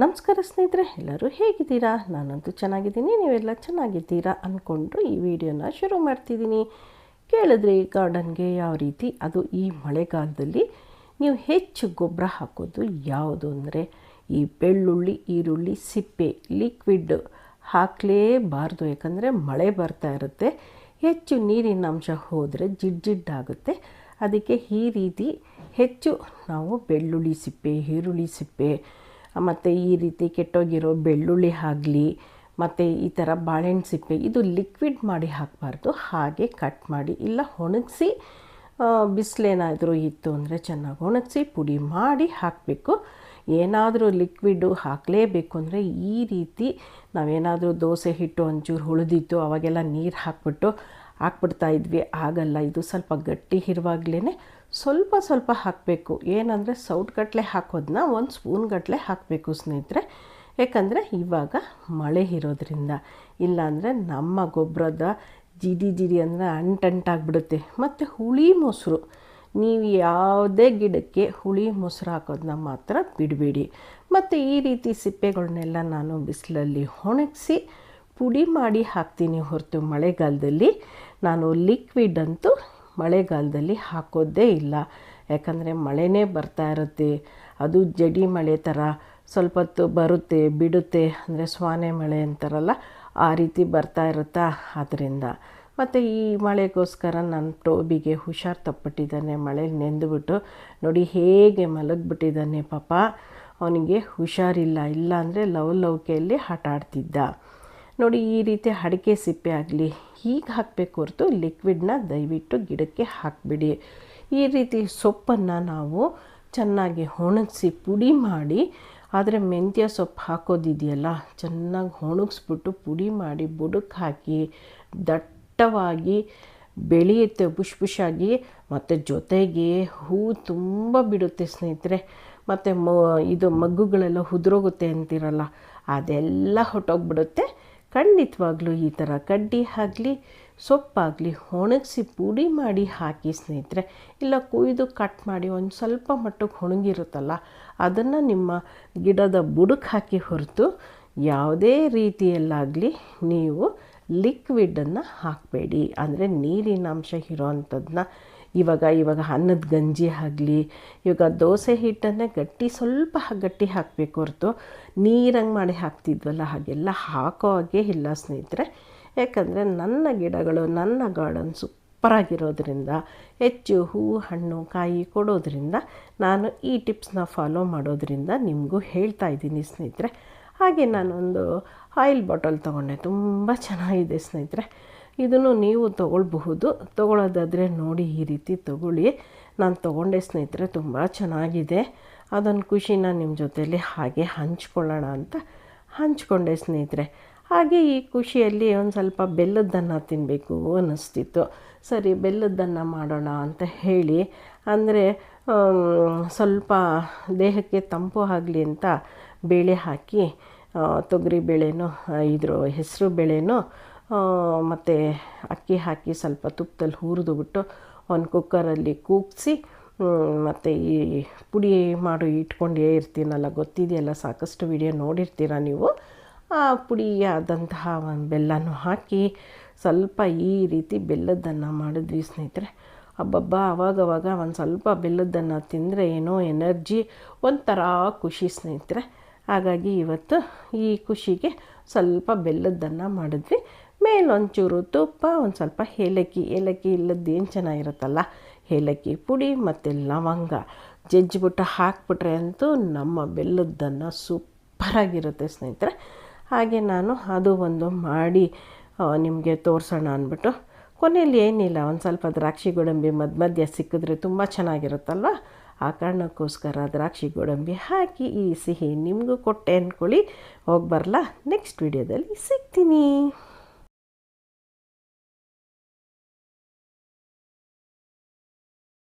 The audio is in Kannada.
ನಮಸ್ಕಾರ ಸ್ನೇಹಿತರೆ, ಎಲ್ಲರೂ ಹೇಗಿದ್ದೀರಾ? ನಾನಂತೂ ಚೆನ್ನಾಗಿದ್ದೀನಿ, ನೀವೆಲ್ಲ ಚೆನ್ನಾಗಿದ್ದೀರಾ ಅಂದ್ಕೊಂಡು ಈ ವಿಡಿಯೋನ ಶುರು ಮಾಡ್ತಿದ್ದೀನಿ. ಕೇಳಿದ್ರಿ ಗಾರ್ಡನ್ಗೆ ಯಾವ ರೀತಿ, ಅದು ಈ ಮಳೆಗಾಲದಲ್ಲಿ ನೀವು ಹೆಚ್ಚು ಗೊಬ್ಬರ ಹಾಕೋದು ಯಾವುದು ಅಂದರೆ, ಈ ಬೆಳ್ಳುಳ್ಳಿ, ಈರುಳ್ಳಿ, ಸಿಪ್ಪೆ ಲಿಕ್ವಿಡ್ ಹಾಕಲೇಬಾರ್ದು. ಯಾಕಂದರೆ ಮಳೆ ಬರ್ತಾ ಇರುತ್ತೆ, ಹೆಚ್ಚು ನೀರಿನ ಅಂಶ ಹೋದರೆ ಜಿಡ್ ಜಿಡ್ಡಾಗುತ್ತೆ ಅದಕ್ಕೆ ಈ ರೀತಿ ಹೆಚ್ಚು ನಾವು ಬೆಳ್ಳುಳ್ಳಿ, ಸಿಪ್ಪೆ, ಈರುಳ್ಳಿ, ಸಿಪ್ಪೆ ಮತ್ತು ಈ ರೀತಿ ಕೆಟ್ಟೋಗಿರೋ ಬೆಳ್ಳುಳ್ಳಿ ಆಗಲಿ, ಮತ್ತು ಈ ಥರ ಬಾಳೆಹಣ್ಣು ಸಿಪ್ಪೆ ಇದು ಲಿಕ್ವಿಡ್ ಮಾಡಿ ಹಾಕಬಾರ್ದು. ಹಾಗೆ ಕಟ್ ಮಾಡಿ, ಇಲ್ಲ ಒಣಗಿಸಿ ಬಿಸಿಲೇನಾದರೂ ಇತ್ತು ಅಂದರೆ ಚೆನ್ನಾಗಿ ಒಣಗಿಸಿ ಪುಡಿ ಮಾಡಿ ಹಾಕಬೇಕು. ಏನಾದರೂ ಲಿಕ್ವಿಡು ಹಾಕಲೇಬೇಕು ಅಂದರೆ ಈ ರೀತಿ ನಾವೇನಾದರೂ ದೋಸೆ ಹಿಟ್ಟು ಒಂಚೂರು ಉಳಿದಿತ್ತು ಅವಾಗೆಲ್ಲ ನೀರು ಹಾಕ್ಬಿಟ್ಟು ಹಾಕ್ಬಿಡ್ತಾ ಇದ್ವಿ. ಆಗಲ್ಲ, ಇದು ಸ್ವಲ್ಪ ಗಟ್ಟಿ ಇರುವಾಗಲೇ ಸ್ವಲ್ಪ ಸ್ವಲ್ಪ ಹಾಕಬೇಕು. ಏನಂದರೆ ಸೌಟ್ಗಟ್ಟಲೆ ಹಾಕೋದನ್ನ ಒಂದು ಸ್ಪೂನ್ಗಟ್ಟಲೆ ಹಾಕಬೇಕು ಸ್ನೇಹಿತರೆ. ಯಾಕಂದರೆ ಇವಾಗ ಮಳೆ ಇರೋದ್ರಿಂದ, ಇಲ್ಲಾಂದರೆ ನಮ್ಮ ಗೊಬ್ಬರದ ಜಿಡಿ ಜಿಡಿ ಅಂದರೆ ಅಂಟಂಟಾಗ್ಬಿಡುತ್ತೆ. ಮತ್ತು ಹುಳಿ ಮೊಸರು, ನೀವು ಯಾವುದೇ ಗಿಡಕ್ಕೆ ಹುಳಿ ಮೊಸರು ಹಾಕೋದನ್ನ ಮಾತ್ರ ಬಿಡಬೇಡಿ. ಮತ್ತು ಈ ರೀತಿ ಸಿಪ್ಪೆಗಳನ್ನೆಲ್ಲ ನಾನು ಬಿಸಿಲಲ್ಲಿ ಒಣಗಿಸಿ ಪುಡಿ ಮಾಡಿ ಹಾಕ್ತೀನಿ ಹೊರತು ಮಳೆಗಾಲದಲ್ಲಿ. ನಾನು ಲಿಕ್ವಿಡ್ ಅಂತೂ ಮಳೆಗಾಲದಲ್ಲಿ ಹಾಕೋದೇ ಇಲ್ಲ. ಯಾಕಂದರೆ ಮಳೆನೇ ಬರ್ತಾ ಇರುತ್ತೆ. ಅದು ಜಡಿ ಮಳೆ ಥರ ಸ್ವಲ್ಪ ಹೊತ್ತು ಬರುತ್ತೆ, ಬಿಡುತ್ತೆ. ಅಂದರೆ ಸ್ವಾನೆ ಮಳೆ ಅಂತಾರಲ್ಲ, ಆ ರೀತಿ ಬರ್ತಾ ಇರುತ್ತಾ? ಆದ್ದರಿಂದ ಮತ್ತು ಈ ಮಳೆಗೋಸ್ಕರ ನನ್ನ ಟೋಬಿಗೆ ಹುಷಾರು ತಪ್ಪಿಟ್ಟಿದ್ದಾನೆ. ಮಳೆ ನೆಂದುಬಿಟ್ಟು ನೋಡಿ ಹೇಗೆ ಮಲಗಿಬಿಟ್ಟಿದ್ದಾನೆ ಪಾಪ. ಅವನಿಗೆ ಹುಷಾರಿಲ್ಲ. ಇಲ್ಲ ಅಂದರೆ ಲವ್ ಲವ್ಕೆಯಲ್ಲಿ ಆಟ ಆಡ್ತಿದ್ದ ನೋಡಿ, ಈ ರೀತಿ ಅಡಿಕೆ ಸಿಪ್ಪೆ ಆಗಲಿ, ಹೀಗೆ ಹಾಕಬೇಕು ಹೊರತು ಲಿಕ್ವಿಡ್ನ ದಯವಿಟ್ಟು ಗಿಡಕ್ಕೆ ಹಾಕಿಬಿಡಿ. ಈ ರೀತಿ ಸೊಪ್ಪನ್ನು ನಾವು ಚೆನ್ನಾಗಿ ಒಣಗಿಸಿ ಪುಡಿ ಮಾಡಿ, ಆದರೆ ಮೆಂತ್ಯ ಸೊಪ್ಪು ಹಾಕೋದಿದೆಯಲ್ಲ, ಚೆನ್ನಾಗಿ ಒಣಗಿಸ್ಬಿಟ್ಟು ಪುಡಿ ಮಾಡಿ ಬುಡಕ್ಕೆ ಹಾಕಿ ದಟ್ಟವಾಗಿ ಬೆಳೆಯುತ್ತೆ ಬುಷ್ ಬುಷಾಗಿ ಮತ್ತು ಜೊತೆಗೆ ಹೂ ತುಂಬ ಬಿಡುತ್ತೆ ಸ್ನೇಹಿತರೆ. ಮತ್ತು ಮ, ಇದು ಮಗ್ಗುಗಳೆಲ್ಲ ಉದುರೋಗುತ್ತೆ ಅಂತಿರಲ್ಲ, ಅದೆಲ್ಲ ಹೊಟ್ಟೋಗ್ಬಿಡುತ್ತೆ. ಖಂಡಿತವಾಗ್ಲೂ ಈ ಥರ ಕಡ್ಡಿ ಆಗಲಿ, ಸೊಪ್ಪಾಗಲಿ ಒಣಗಿಸಿ ಪುಡಿ ಮಾಡಿ ಹಾಕಿ ಸ್ನೇಹಿತರೆ, ಇಲ್ಲ ಕೊಯ್ದು ಕಟ್ ಮಾಡಿ ಒಂದು ಸ್ವಲ್ಪ ಮಟ್ಟಕ್ಕೆ ಒಣಗಿರುತ್ತಲ್ಲ, ಅದನ್ನು ನಿಮ್ಮ ಗಿಡದ ಬುಡಕ್ಕೆ ಹಾಕಿ ಹೊರತು ಯಾವುದೇ ರೀತಿಯಲ್ಲಾಗಲಿ ನೀವು ಲಿಕ್ವಿಡನ್ನು ಹಾಕಬೇಡಿ. ಅಂದರೆ ನೀರಿನ ಅಂಶ ಇರೋವಂಥದ್ದನ್ನ ಇವಾಗ ಇವಾಗ ಅನ್ನದ ಗಂಜಿ ಆಗಲಿ, ಇವಾಗ ದೋಸೆ ಹಿಟ್ಟನ್ನೇ ಗಟ್ಟಿ, ಸ್ವಲ್ಪ ಗಟ್ಟಿ ಹಾಕಬೇಕು ಹೊರತು. ನೀರಂಗೆ ಮಾಡಿ ಹಾಕ್ತಿದ್ವಲ್ಲ, ಹಾಗೆಲ್ಲ ಹಾಕೋ ಹಾಗೆ ಇಲ್ಲ ಸ್ನೇಹಿತರೆ. ಯಾಕಂದರೆ ನನ್ನ ಗಿಡಗಳು, ನನ್ನ ಗಾರ್ಡನ್ ಸೂಪರಾಗಿರೋದ್ರಿಂದ ಹೆಚ್ಚು ಹೂ, ಹಣ್ಣು, ಕಾಯಿ ಕೊಡೋದ್ರಿಂದ ನಾನು ಈ ಟಿಪ್ಸ್ನ ಫಾಲೋ ಮಾಡೋದ್ರಿಂದ ನಿಮಗೂ ಹೇಳ್ತಾ ಇದ್ದೀನಿ ಸ್ನೇಹಿತರೆ. ಹಾಗೆ ನಾನೊಂದು ಆಯಿಲ್ ಬಾಟಲ್ ತೊಗೊಂಡೆ, ತುಂಬ ಚೆನ್ನಾಗಿದೆ ಸ್ನೇಹಿತರೆ. ಇದನ್ನು ನೀವು ತಗೊಳ್ಬಹುದು. ತೊಗೊಳ್ಳೋದಾದರೆ ನೋಡಿ ಈ ರೀತಿ ತಗೊಳ್ಳಿ. ನಾನು ತೊಗೊಂಡೆ ಸ್ನೇಹಿತರೆ, ತುಂಬ ಚೆನ್ನಾಗಿದೆ. ಅದೊಂದು ಖುಷಿನ ನಿಮ್ಮ ಜೊತೆಯಲ್ಲಿ ಹಾಗೆ ಹಂಚ್ಕೊಳ್ಳೋಣ ಅಂತ ಹಂಚ್ಕೊಂಡೆ ಸ್ನೇಹಿತರೆ. ಹಾಗೆ ಈ ಖುಷಿಯಲ್ಲಿ ಒಂದು ಸ್ವಲ್ಪ ಬೆಲ್ಲದನ್ನ ತಿನ್ನಬೇಕು ಅನ್ನಿಸ್ತಿತ್ತು. ಸರಿ, ಬೆಲ್ಲದ್ದನ್ನು ಮಾಡೋಣ ಅಂತ ಹೇಳಿ. ಅಂದರೆ ಸ್ವಲ್ಪ ದೇಹಕ್ಕೆ ತಂಪು ಆಗಲಿ ಅಂತ ಬೇಳೆ ಹಾಕಿ ತೊಗರಿ ಬೇಳೆನೋ ಇದ್ರ, ಹೆಸರು ಬೇಳೆನೂ ಮತ್ತು ಅಕ್ಕಿ ಹಾಕಿ ಸ್ವಲ್ಪ ತುಪ್ಪದಲ್ಲಿ ಹುರಿದು ಬಿಟ್ಟು ಒಂದು ಕುಕ್ಕರಲ್ಲಿ ಕೂಗಿಸಿ ಮತ್ತು ಈ ಪುಡಿ ಮಾಡಿ ಇಟ್ಕೊಂಡೇ ಇರ್ತೀನಲ್ಲ, ಗೊತ್ತಿದೆಯಲ್ಲ, ಸಾಕಷ್ಟು ವಿಡಿಯೋ ನೋಡಿರ್ತೀರ ನೀವು? ಆ ಪುಡಿಯಾದಂತಹ ಒಂದು ಬೆಲ್ಲನೂ ಹಾಕಿ ಸ್ವಲ್ಪ ಈ ರೀತಿ ಬೆಲ್ಲದ್ದನ್ನು ಮಾಡಿದ್ವಿ ಸ್ನೇಹಿತರೆ. ಹಬ್ಬಬ್ಬ ಅವಾಗವಾಗ ಒಂದು ಸ್ವಲ್ಪ ಬೆಲ್ಲದ್ದನ್ನು ತಿಂದರೆ ಏನೋ ಎನರ್ಜಿ, ಒಂಥರ ಖುಷಿ ಸ್ನೇಹಿತರೆ. ಹಾಗಾಗಿ ಇವತ್ತು ಈ ಖುಷಿಗೆ ಸ್ವಲ್ಪ ಬೆಲ್ಲದ್ದನ್ನು ಮಾಡಿದ್ವಿ. ಮೇಲೊಂಚೂರು ತುಪ್ಪ, ಒಂದು ಸ್ವಲ್ಪ ಏಲಕ್ಕಿ. ಏಲಕ್ಕಿ ಇಲ್ಲದ್ದು ಏನು ಚೆನ್ನಾಗಿರುತ್ತಲ್ಲ? ಏಲಕ್ಕಿ ಪುಡಿ ಮತ್ತು ಲವಂಗ. ಜಜ್ಜಿಬಿಟ್ಟು ಹಾಕ್ಬಿಟ್ರೆ ಅಂತೂ ನಮ್ಮ ಬೆಲ್ಲದ್ದನ್ನು ಸೂಪರಾಗಿರುತ್ತೆ ಸ್ನೇಹಿತರೆ. ಹಾಗೆ ನಾನು ಅದು ಒಂದು ಮಾಡಿ ನಿಮಗೆ ತೋರಿಸೋಣ ಅಂದ್ಬಿಟ್ಟು. ಕೊನೆಯಲ್ಲಿ ಏನಿಲ್ಲ, ಒಂದು ಸ್ವಲ್ಪ ದ್ರಾಕ್ಷಿ, ಗೋಡಂಬಿ ಮಧ್ಯ ಮಧ್ಯ ಸಿಕ್ಕಿದ್ರೆ ತುಂಬ ಚೆನ್ನಾಗಿರುತ್ತಲ್ವ? ಆ ಕಾರಣಕ್ಕೋಸ್ಕರ ದ್ರಾಕ್ಷಿ ಗೋಡಂಬಿ ಹಾಕಿ ಈ ಸಿಹಿ ನಿಮಗೂ ಕೊಟ್ಟೆ ಅಂದ್ಕೊಳ್ಳಿ ಹೋಗಿ ಬರಲ್ಲ ನೆಕ್ಸ್ಟ್ ವಿಡಿಯೋದಲ್ಲಿ ಸಿಗ್ತೀನಿ.